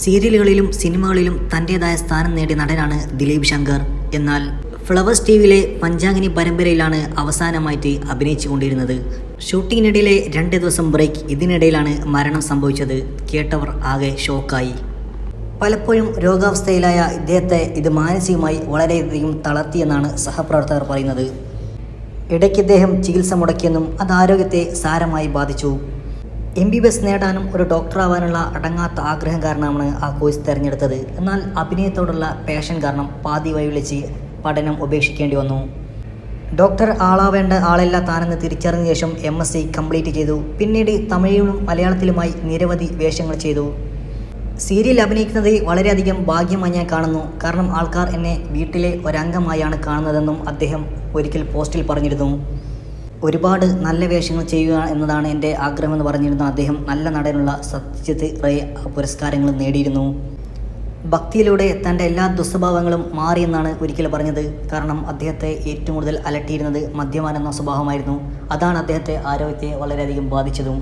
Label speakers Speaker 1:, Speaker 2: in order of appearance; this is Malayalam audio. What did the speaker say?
Speaker 1: സീരിയലുകളിലും സിനിമകളിലും തന്റെതായ സ്ഥാനം നേടിയ നടനാണ് ദിലീപ് ശങ്കർ. എന്നാൽ ഫ്ലവേഴ്സ് ടി വിയിലെ പഞ്ചാംഗിനി പരമ്പരയിലാണ് അവസാനമായിട്ട് അഭിനയിച്ചു കൊണ്ടിരുന്നത് ഷൂട്ടിങ്ങിനിടയിലെ രണ്ട് ദിവസം ബ്രേക്ക് ഇതിനിടയിലാണ് മരണം സംഭവിച്ചത് കേട്ടവർ ആകെ ഷോക്കായി. പലപ്പോഴും രോഗാവസ്ഥയിലായ ഇദ്ദേഹത്തെ ഇത് മാനസികമായി വളരെയധികം തളർത്തിയെന്നാണ് സഹപ്രവർത്തകർ പറയുന്നത്. ഇടയ്ക്ക് ഇദ്ദേഹം ചികിത്സ മുടക്കിയെന്നും അത് ആരോഗ്യത്തെ സാരമായി ബാധിച്ചു. എം ബി ബി എസ് നേടാനും ഒരു ഡോക്ടറാവാനുള്ള അടങ്ങാത്ത ആഗ്രഹം കാരണമാണ് ആ കോഴ്സ് തിരഞ്ഞെടുത്തത്. എന്നാൽ അഭിനയത്തോടുള്ള പാഷൻ കാരണം പാതി വഴി വിളിച്ച് പഠനം ഉപേക്ഷിക്കേണ്ടി വന്നു. ഡോക്ടർ ആളാവേണ്ട ആളല്ല താനെന്ന് തിരിച്ചറിഞ്ഞ ശേഷം എം എസ് സി കംപ്ലീറ്റ് ചെയ്തു. പിന്നീട് തമിഴിലും മലയാളത്തിലുമായി നിരവധി വേഷങ്ങൾ ചെയ്തു. സീരിയൽ അഭിനയിക്കുന്നത് വളരെയധികം ഭാഗ്യമായി ഞാൻ കാണുന്നു. കാരണം ആൾക്കാർ എന്നെ വീട്ടിലെ ഒരംഗമായാണ് കാണുന്നതെന്നും അദ്ദേഹം ഒരിക്കൽ പോസ്റ്റിൽ പറഞ്ഞിരുന്നു. ഒരുപാട് നല്ല വേഷങ്ങൾ ചെയ്യുക എന്നതാണ് എന്റെ ആഗ്രഹമെന്ന് പറഞ്ഞിരുന്ന അദ്ദേഹം. നല്ല നടനുള്ള സത്യജിത്ത് റേ പുരസ്കാരങ്ങൾ നേടിയിരുന്നു. ഭക്തിയിലൂടെ തന്റെ എല്ലാ ദുസ്വഭാവങ്ങളും മാറിയെന്നാണ് ഒരിക്കൽ പറഞ്ഞത്. കാരണം അദ്ദേഹത്തെ ഏറ്റവും കൂടുതൽ അലട്ടിയിരുന്നത് മദ്യപാനം എന്ന സ്വഭാവമായിരുന്നു. അതാണ് അദ്ദേഹത്തെ ആരോഗ്യത്തെ വളരെയധികം ബാധിച്ചതും.